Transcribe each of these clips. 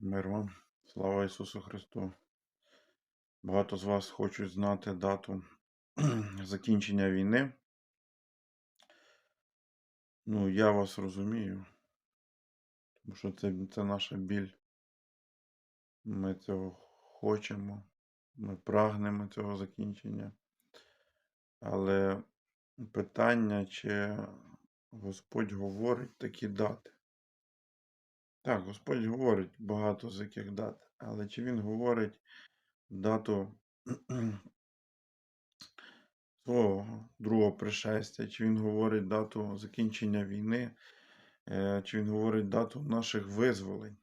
Мир вам. Слава Ісусу Христу. Багато з вас хочуть знати дату закінчення війни. Ну, я вас розумію, тому що це, це наша біль. Ми цього хочемо, ми прагнемо цього закінчення. Але питання, чи Господь говорить такі дати. Так, Господь говорить багато з яких дат, але чи Він говорить дату свого другого пришестя, чи Він говорить дату закінчення війни, е, чи Він говорить дату наших визволень?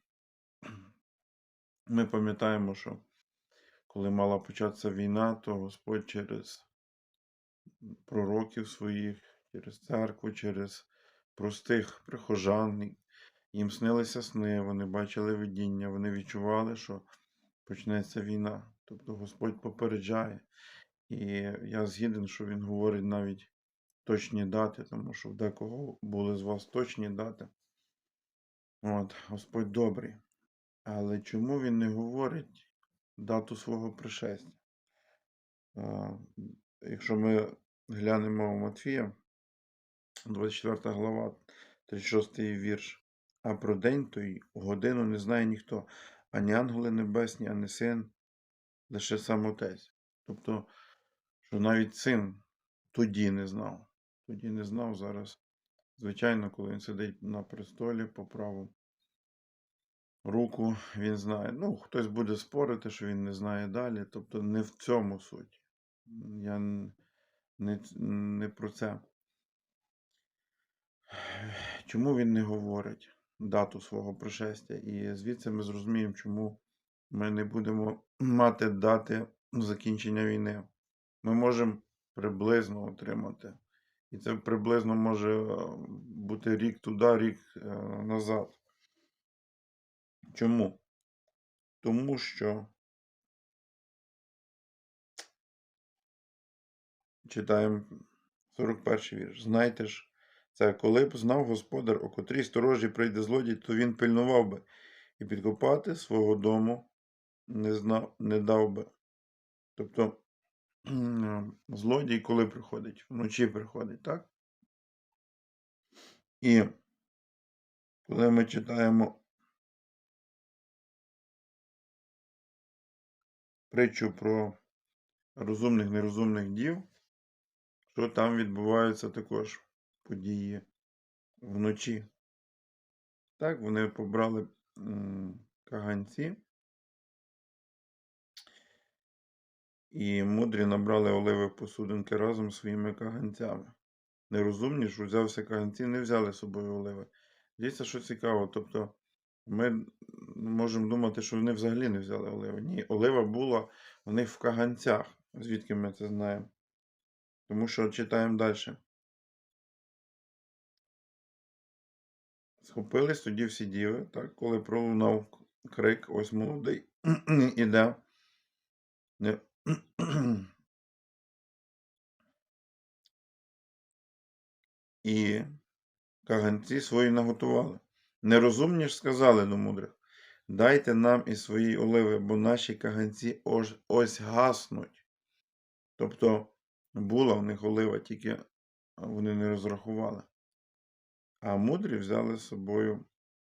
Ми пам'ятаємо, що коли мала початися війна, то Господь через пророків своїх, через церкву, через простих прихожан, їм снилися сни, вони бачили видіння, вони відчували, що почнеться війна. Тобто Господь попереджає. І я згіден, що Він говорить навіть точні дати, тому що в декого були з вас точні дати. От, Господь добрий. Але чому він не говорить дату свого пришестя? Якщо ми глянемо в Матфія, 24 глава, 36 вірш. А про день той годину не знає ніхто, ані ангели небесні, ані син, лише сам отець. Тобто, що навіть син тоді не знав. Тоді не знав зараз. Звичайно, коли він сидить на престолі по праву руку, він знає. Ну, хтось буде спорити, що він не знає далі. Тобто не в цьому суть. Я не, не про це. Чому він не говорить дату свого пришестя? І звідси ми зрозуміємо, чому ми не будемо мати дати закінчення війни. Ми можемо приблизно отримати. І це приблизно може е, бути рік туди, рік е, назад. Чому? Тому що читаємо 41 вірш. Знайте ж, це коли б знав господар, о котрій сторожі прийде злодій, то він пильнував би і підкопати свого дому не, знав, не дав би. Тобто, злодій коли приходить? Вночі приходить, так? І коли ми читаємо притчу про розумних нерозумних дів, що там відбуваються також події вночі. Так, вони побрали каганці. І мудрі набрали оливи посудинки разом з своїми каганцями. Нерозумні ж взявся каганці, не взяли з собою оливи. Дивіться, що цікаво. Тобто ми можемо думати, що вони взагалі не взяли оливи. Ні, олива була у них в каганцях. Звідки ми це знаємо? Тому що читаємо далі. Схопились тоді всі діви, так, коли пролунав крик, ось молодий іде. І каганці свої наготували. Нерозумні ж сказали до мудрих, дайте нам із своєї оливи, бо наші каганці ось гаснуть. Тобто була в них олива, тільки вони не розрахували. А мудрі взяли з собою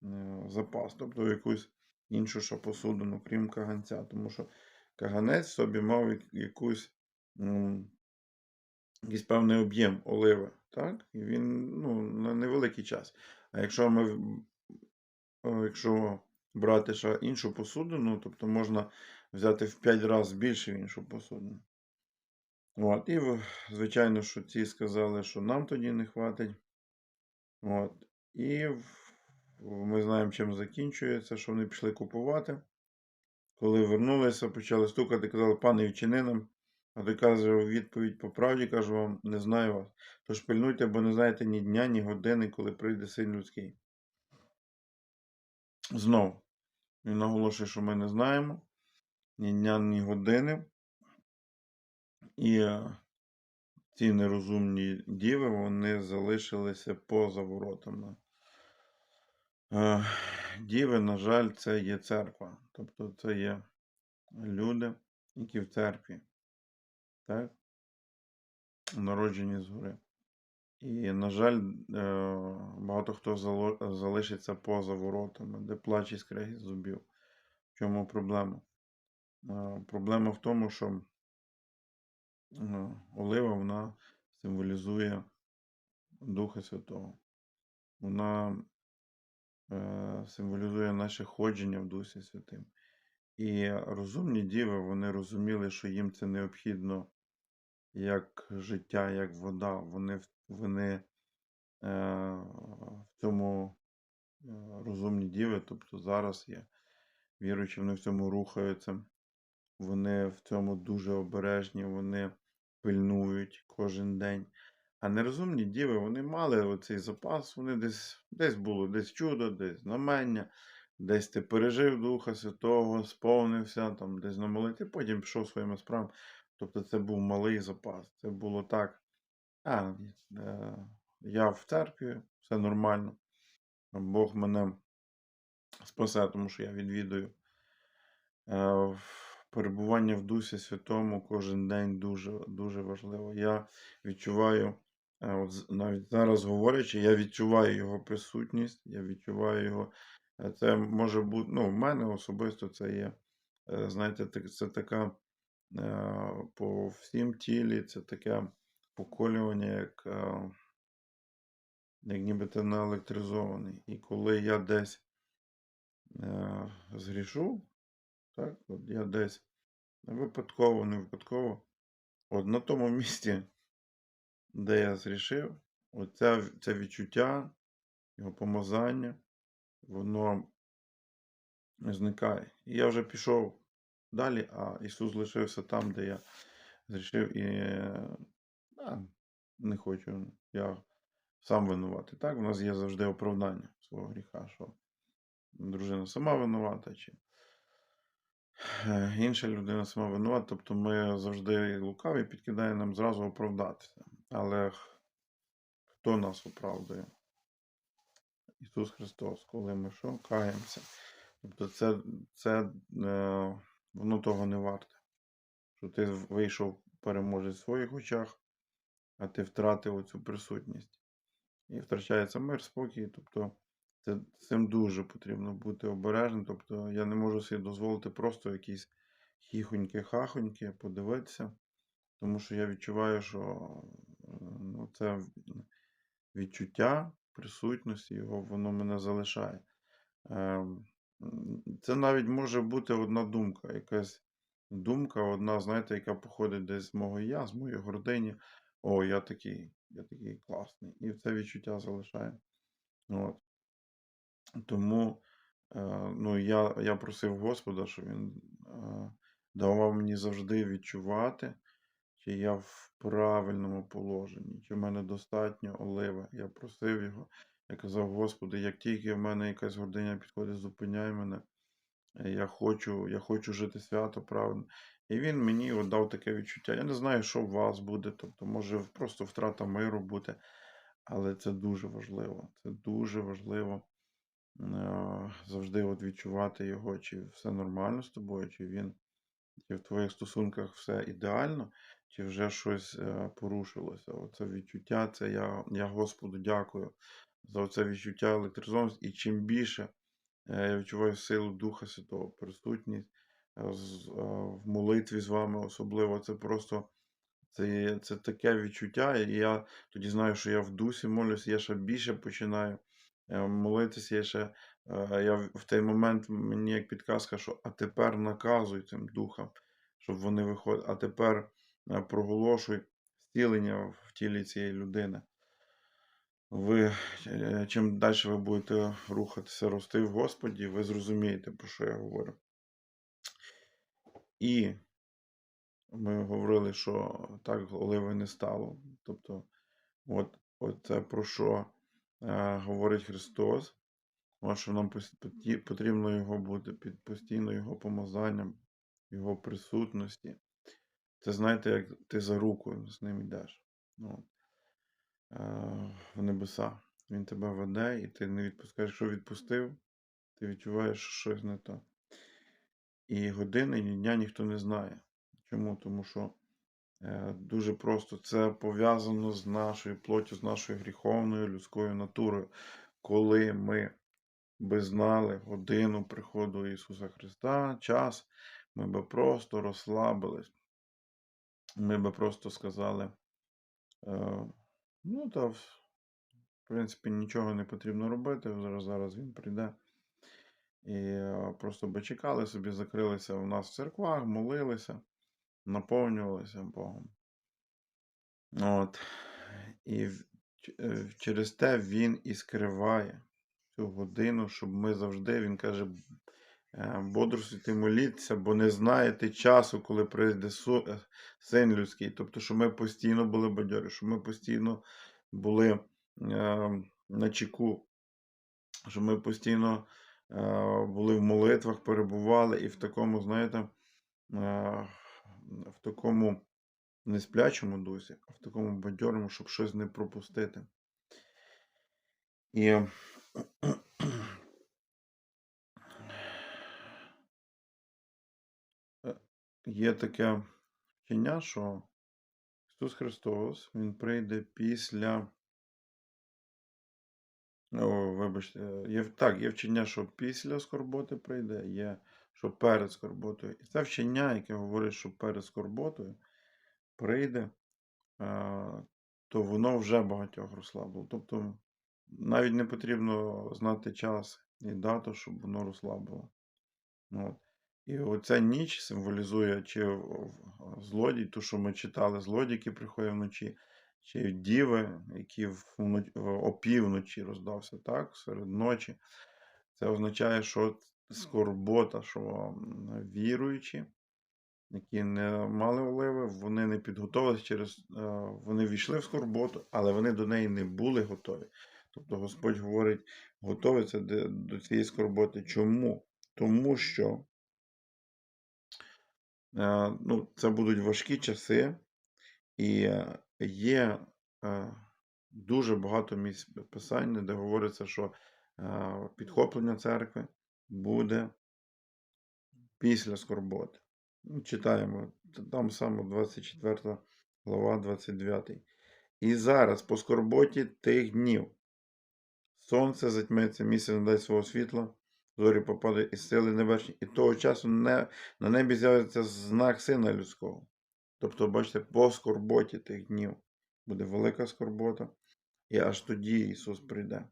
е, запас, тобто якусь іншу ще посудину, крім каганця. Тому що каганець собі мав якусь, якийсь певний об'єм оливи, так? І він ну, на невеликий час. А якщо ми якщо брати ще іншу посудину, тобто можна взяти в 5 разів більше іншу посудину. От, і звичайно, що ці сказали, що нам тоді не хватить. От. І ми знаємо, чим закінчується, що вони пішли купувати. Коли вернулися, почали стукати, казали, пане, відчини нам. А той каже відповідь по правді, кажу вам, не знаю вас. Тож пильнуйте, бо не знаєте ні дня, ні години, коли прийде син людський. Знову, він наголошує, що ми не знаємо ні дня, ні години. І е, ці нерозумні діви, вони залишилися поза воротами. Е, діви, на жаль, це є церква. Тобто це є люди, які в церкві, так? Народжені згори. І, на жаль, е, багато хто залишиться поза воротами, де плач і зубів. В чому проблема? Е, Проблема в тому, що олива вона символізує Духа Святого. Вона е, символізує наше ходження в Дусі Святим. І розумні діви, вони розуміли, що їм це необхідно як життя, як вода. Вони, вони е, в цьому е, розумні діви, тобто зараз є віруючі, вони в цьому рухаються, вони в цьому дуже обережні, вони пильнують кожен день. А нерозумні діви, вони мали оцей запас, вони десь, десь було десь чудо, десь знамення, десь ти пережив Духа Святого, сповнився, там, десь на молитві, потім пішов своїми справами. Тобто це був малий запас. Це було так. А, е, я в церкві, все нормально. Бог мене спасе, тому що я відвідую. Перебування в Дусі Святому кожен день дуже, дуже важливо. Я відчуваю, е, от навіть зараз говорячи, я відчуваю його присутність, я відчуваю його. Е, Це може бути, ну, в мене особисто це є, е, знаєте, це така по всім тілі, це таке поколювання, як, як ніби ти наелектризований. І коли я десь згрішу, так, от я десь випадково, не випадково, от на тому місці, де я зрішив, оця, це відчуття, його помазання, воно зникає. І я вже пішов далі, а Ісус лишився там, де я зрішив, і е, а, не хочу, я сам винуватий. Так, у нас є завжди оправдання свого гріха, що дружина сама винувата, чи е, інша людина сама винувата. Тобто ми завжди лукаві підкидає нам зразу оправдатися. Але хто нас оправдує? Ісус Христос, коли ми що? Каємося. Тобто це, це е, воно того не варте. Що ти вийшов переможець в своїх очах, а ти втратив оцю присутність. І втрачається мир, спокій. Тобто це, цим дуже потрібно бути обережним. Тобто я не можу собі дозволити просто якісь хіхоньки-хахоньки подивитися, тому що я відчуваю, що ну, це відчуття присутності його, воно мене залишає. Ем, Це навіть може бути одна думка, якась думка, одна, знаєте, яка походить десь з мого я, з моєї гордині. О, я такий, я такий класний. І це відчуття залишає. От. Тому е, ну, я, я просив Господа, щоб він е, давав мені завжди відчувати, чи я в правильному положенні, чи в мене достатньо оливи. Я просив його. Я казав, Господи, як тільки в мене якась гординя підходить, зупиняй мене. Я хочу, я хочу жити свято правильно. І він мені от дав таке відчуття. Я не знаю, що у вас буде, тобто, може просто втрата миру бути, але це дуже важливо. Це дуже важливо завжди от відчувати його, чи все нормально з тобою, чи він, чи в твоїх стосунках все ідеально, чи вже щось е, порушилося. Оце відчуття, це я, я Господу дякую за це відчуття електризованості. І чим більше е, я відчуваю силу Духа Святого, присутність е, в молитві з вами особливо, це просто. Це, це таке відчуття, і я тоді знаю, що я в дусі молюся, я ще більше починаю молитися. Я ще е, я в той момент мені як підказка, що а тепер наказуй цим духам, щоб вони виходили, а тепер е, проголошуй зцілення в тілі цієї людини. Ви, е, чим далі ви будете рухатися, рости в Господі, ви зрозумієте, про що я говорю. І ми говорили, що так оливи не стало. Тобто, от, от це про що е, говорить Христос, що нам потрібно його бути під постійно його помазанням, його присутності. Це знаєте, як ти за руку з ним йдеш ну, е, в небеса. Він тебе веде, і ти не відпускаєш. Якщо відпустив, ти відчуваєш, що щось не так. І години, ні дня ніхто не знає. Чому? Тому що е, дуже просто це пов'язано з нашою плоттю, з нашою гріховною людською натурою. Коли ми би знали годину приходу Ісуса Христа, час, ми би просто розслабились. Ми би просто сказали, е, ну та в в принципі нічого не потрібно робити. Зараз, зараз він прийде. І е, просто би чекали собі, закрилися у нас в церквах, молилися, наповнювалися Богом. От. І е, через те він і скриває цю годину, щоб ми завжди, він каже, е, бодрствуйте, моліться, бо не знаєте часу, коли прийде е, син людський. Тобто, щоб ми постійно були бадьорі, щоб ми постійно були на чеку, щоб ми постійно були в молитвах, перебували і в такому, знаєте, в такому не сплячому дусі, а в такому бадьорому, щоб щось не пропустити. І е, є таке вчення, що Ісус Христос, Він прийде після. О, вибачте, е, є, так, є вчення, що після скорботи прийде, є, що перед скорботою. І це вчення, яке говорить, що перед скорботою прийде, то воно вже багатьох розслабило. Тобто навіть не потрібно знати час і дату, щоб воно розслабило. От. І оця ніч символізує чи злодій, ту, що ми читали, злодій, який приходить вночі, чи діви, які в- опівночі роздався, так, серед ночі. Це означає, що скорбота, що віруючі, які не мали оливи, вони не підготовилися через, е, вони війшли в скорботу, але вони до неї не були готові. Тобто Господь говорить, готовиться до, цієї скорботи. Чому? Тому що е, ну, це будуть важкі часи, і є е, дуже багато місць писання, де говориться, що підхоплення церкви буде після скорботи. Ну, Читаємо там саме 24 глава, 29. І зараз по скорботі тих днів сонце затьметься, місяць не дасть свого світла, зорі попаде із сили небесні, і того часу не, на небі з'явиться знак сина людського. Тобто, бачите, по скорботі тих днів буде велика скорбота, і аж тоді Ісус прийде.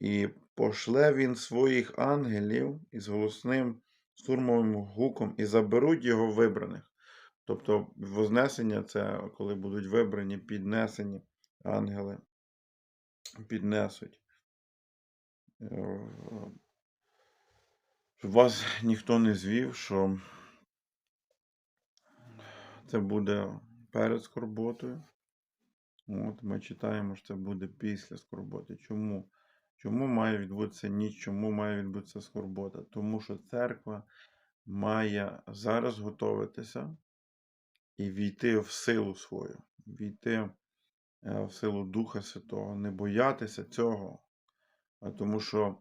І пошле Він своїх ангелів із голосним сурмовим гуком, і заберуть його вибраних. Тобто, Вознесення це коли будуть вибрані, піднесені ангели, піднесуть. Е, Щоб вас ніхто не звів, що це буде перед скорботою. От, ми читаємо, що це буде після скорботи. Чому? Чому має відбутися ніч? Чому має відбутися скорбота? Тому що церква має зараз готуватися і війти в силу свою, війти е, в силу Духа Святого, не боятися цього. А тому що,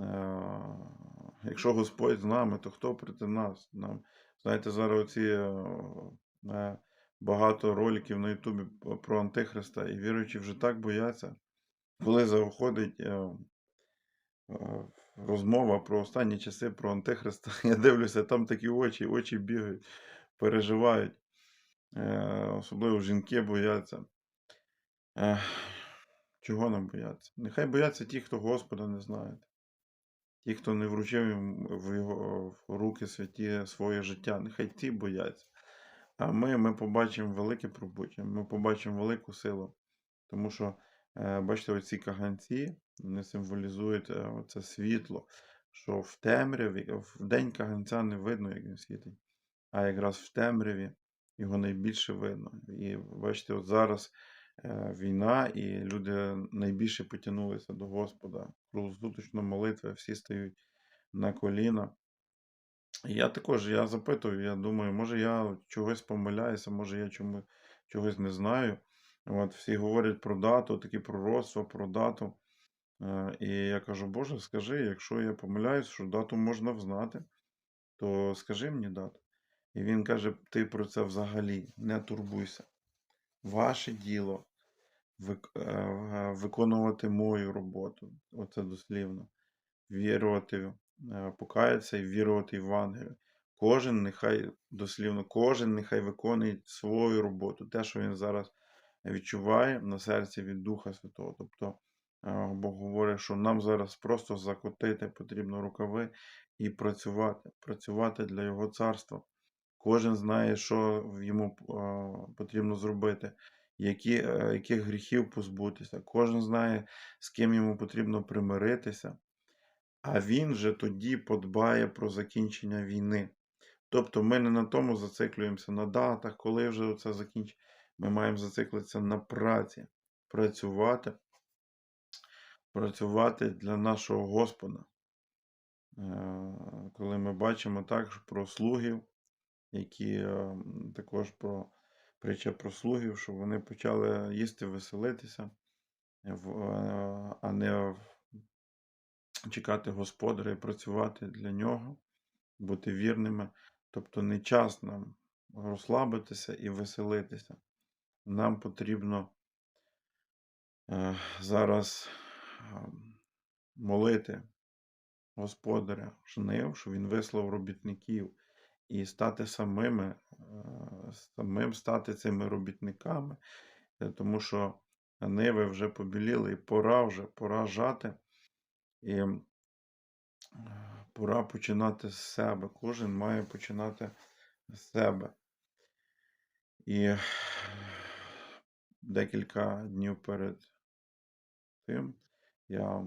е, якщо Господь з нами, то хто проти нас? Нам, знаєте, зараз оці е, багато роликів на Ютубі про Антихриста, і віруючі вже так бояться, коли заходить е, е, розмова про останні часи про Антихриста, я дивлюся, там такі очі, очі бігають, переживають. Е, Особливо жінки бояться. Чого нам бояться? Нехай бояться ті, хто Господа не знають. Ті, хто не вручив в його в руки святі своє життя, нехай ті бояться. А ми, ми побачимо велике пробуття, ми побачимо велику силу. Тому що, бачите, оці каганці вони символізують е, це світло, що в темряві, в день каганця не видно, як він світить, а якраз в темряві його найбільше видно. І бачите, от зараз е, війна, і люди найбільше потягнулися до Господа. Круглосуточно молитви, всі стають на коліна. Я також я запитую, я думаю, може я чогось помиляюся, може я чому, чогось не знаю. От, всі говорять про дату, такі пророцтва про дату. Е, І я кажу, Боже, скажи, якщо я помиляюсь, що дату можна взнати, то скажи мені дату. І він каже: ти про це взагалі не турбуйся. Ваше діло е, виконувати мою роботу. Оце дослівно. Вірувати, е, покаятися і вірувати в Євангелію. Кожен нехай дослівно, кожен нехай виконує свою роботу, те, що він зараз відчуває на серці від Духа Святого. Тобто е, Бог говорить, що нам зараз просто закотити потрібно рукави і працювати, працювати для Його царства. Кожен знає, що йому е, потрібно зробити, які, е, яких гріхів позбутися. Кожен знає, з ким йому потрібно примиритися. А він же тоді подбає про закінчення війни. Тобто ми не на тому зациклюємося на датах, коли вже це закінчить. Ми маємо зациклитися на праці, працювати, працювати для нашого Господа. Е, Коли ми бачимо також про слугів, які е, також про притча про слугів, що вони почали їсти, веселитися, е, а не чекати господаря і працювати для нього, бути вірними. Тобто не час нам розслабитися і веселитися. Нам потрібно е, зараз е, молити Господаря жнив, що він вислав робітників, і стати самими, е, самим стати цими робітниками, е, тому що ниви вже побіліли, і пора вже, пора жати, і пора починати з себе. Кожен має починати з себе. І декілька днів перед тим я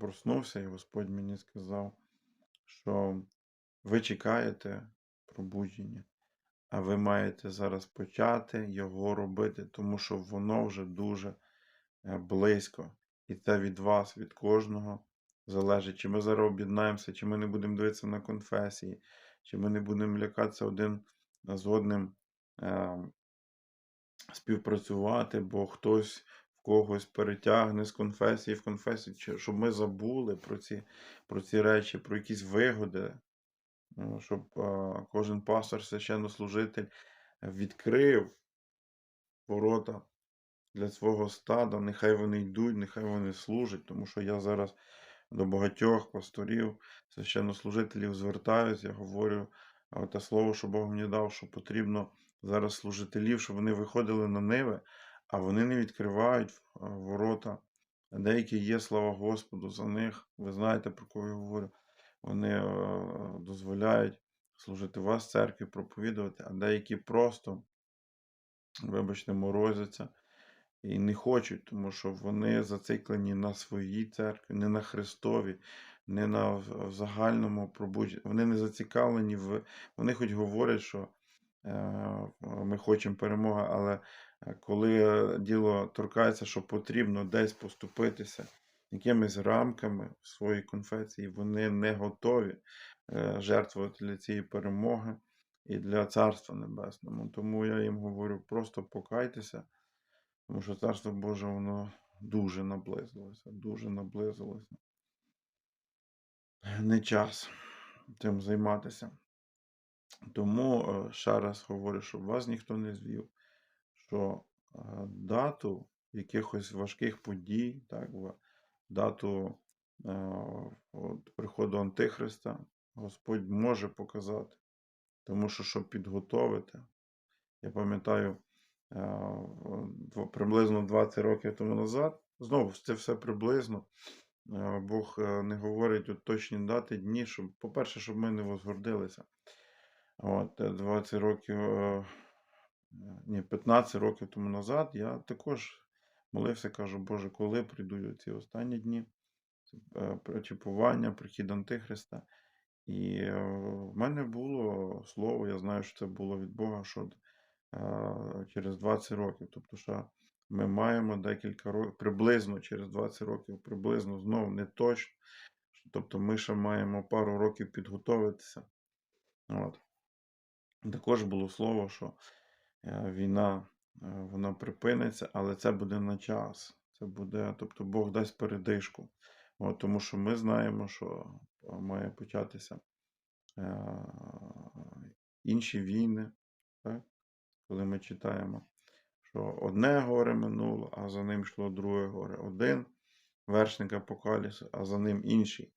проснувся, і Господь мені сказав, що ви чекаєте пробудження, а ви маєте зараз почати його робити, тому що воно вже дуже е, близько. І це від вас, від кожного залежить, чи ми зараз об'єднаємося, чи ми не будемо дивитися на конфесії, чи ми не будемо лякатися один з одним е, співпрацювати, бо хтось в когось перетягне з конфесії в конфесію, щоб ми забули про ці, про ці речі, про якісь вигоди, е, щоб кожен пастор, священнослужитель відкрив ворота для свого стада, нехай вони йдуть, нехай вони служать, тому що я зараз до багатьох пасторів, священнослужителів звертаюсь, я говорю те слово, що Бог мені дав, що потрібно зараз служителів, щоб вони виходили на ниви, а вони не відкривають а, ворота. Деякі є, слава Господу, за них. Ви знаєте, про кого я говорю. Вони е, дозволяють служити вас церкві, проповідувати, а деякі просто, вибачте, морозяться і не хочуть, тому що вони зациклені на своїй церкві, не на Христові, не на в- загальному пробудженні. Вони не зацікавлені в. Вони хоч говорять, що е, ми хочемо перемоги, але е, коли е, діло торкається, що потрібно десь поступитися якимись рамками в своїй конфесії, вони не готові е, жертвувати для цієї перемоги і для Царства Небесного. Тому я їм говорю, просто покайтеся. Тому що Царство Боже, воно дуже наблизилося, дуже наблизилося. Не час цим займатися. Тому е, ще раз говорю, щоб вас ніхто не звів, що е, дату якихось важких подій, так, дату е, от, приходу Антихриста Господь може показати. Тому що, щоб підготовити, я пам'ятаю, приблизно 20 років тому назад, знову це все приблизно. Бог не говорить от точні дати, дні, щоб, по-перше, щоб ми не возгордилися. От, е, 20 років, е, ні, 15 років тому назад я також молився, кажу, Боже, коли прийдуть ці останні дні е, причіпування, прихід Антихриста. І е, в мене було слово, я знаю, що це було від Бога, що е, через 20 років. Тобто, що ми маємо декілька років, приблизно через 20 років, приблизно знову не точно. Тобто ми ще маємо пару років підготовитися. От. Також було слово, що е, війна е, вона припиниться, але це буде на час. Це буде, тобто Бог дасть передишку. От, тому що ми знаємо, що має початися е, інші війни, так? коли ми читаємо, що одне горе минуло, а за ним йшло друге горе. Один вершник апокаліпсису, а за ним інший.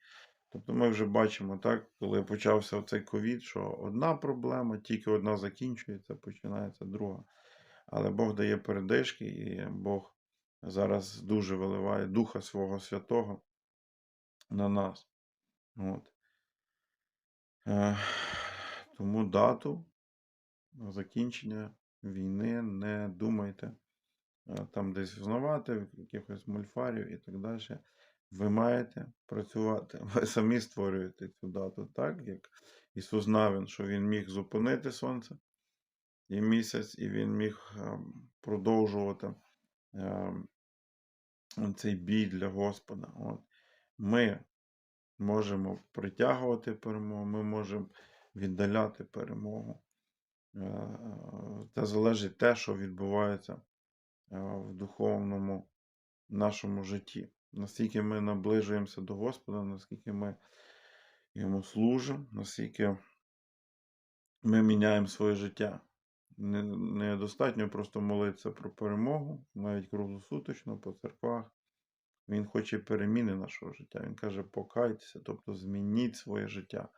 Тобто ми вже бачимо, так, коли почався цей ковід, що одна проблема, тільки одна закінчується, починається друга. Але Бог дає передишки, і Бог зараз дуже виливає Духа Свого Святого на нас. От. Е, Тому дату закінчення війни не думайте е, там десь взнавати, якихось мульфарів і так далі. Ви маєте працювати. Ви самі створюєте цю дату, так? Як Ісус Навин, що Він міг зупинити сонце і місяць, і Він міг е, продовжувати е, цей бій для Господа. От. Ми можемо притягувати перемогу, ми можемо віддаляти перемогу. Е, Це залежить те, що відбувається е, в духовному нашому житті. Наскільки ми наближуємося до Господа, наскільки ми йому служимо, наскільки ми міняємо своє життя. Не- Недостатньо просто молитися про перемогу, навіть круглосуточно по церквах. Він хоче переміни нашого життя. Він каже, покайтеся, тобто змініть своє життя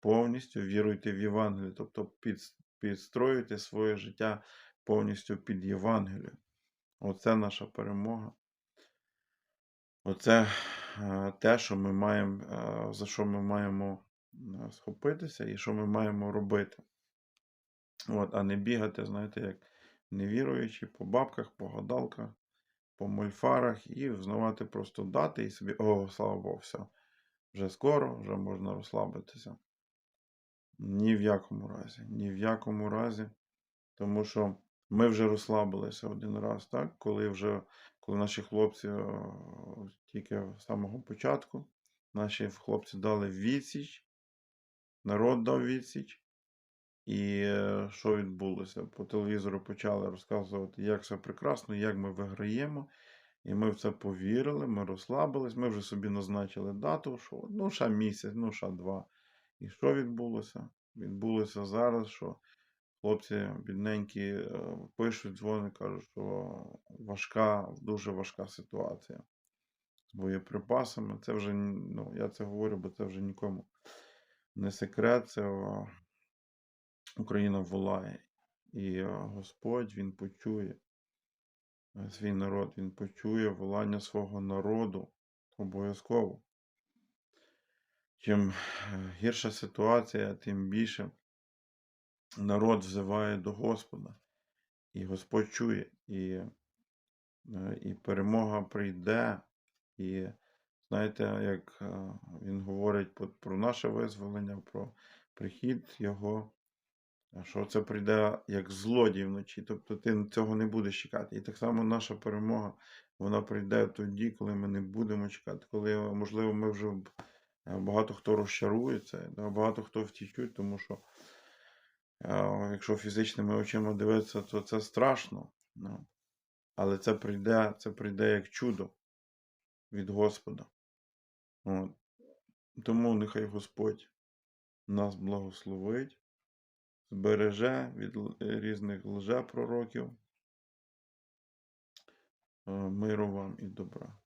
повністю, віруйте в Євангелію, тобто під, підстроюйте своє життя повністю під Євангелію. Оце наша перемога. Оце е, те, що ми маємо, е, за що ми маємо е, схопитися і що ми маємо робити. От, а не бігати, знаєте, як невіруючі по бабках, по гадалках, по мольфарах і взнавати просто дати і собі, о, слава Богу, все. Вже скоро, вже можна розслабитися. Ні в якому разі. Ні в якому разі. Тому що ми вже розслабилися один раз, так? Коли вже, коли наші хлопці е, тільки з самого початку, наші хлопці дали відсіч, народ дав відсіч. І е, що відбулося? По телевізору почали розказувати, як все прекрасно, як ми виграємо. І ми в це повірили, ми розслабились, ми вже собі назначили дату, що ну, ще місяць, ну, ще два. І що відбулося? Відбулося зараз, що хлопці бідненькі е, пишуть, дзвонять, кажуть, що важка, дуже важка ситуація з боєприпасами. Це вже, ну, я це говорю, бо це вже нікому не секрет. Це Україна волає. І е, Господь Він почує е, свій народ, Він почує волання свого народу обов'язково. Чим е, гірша ситуація, тим більше народ взиває до Господа. І Господь чує, і, е, і перемога прийде. І знаєте, як е, він говорить про наше визволення, про прихід Його, що це прийде як злодій вночі. Тобто ти цього не будеш чекати. І так само наша перемога, вона прийде тоді, коли ми не будемо чекати, коли, можливо, ми вже е, багато хто розчарується, багато хто втічуть, тому що якщо фізичними очима дивитися, то це страшно. Ну. Але це прийде, це прийде як чудо від Господа. От. Тому нехай Господь нас благословить, збереже від різних лжепророків. Е, Миру вам і добра.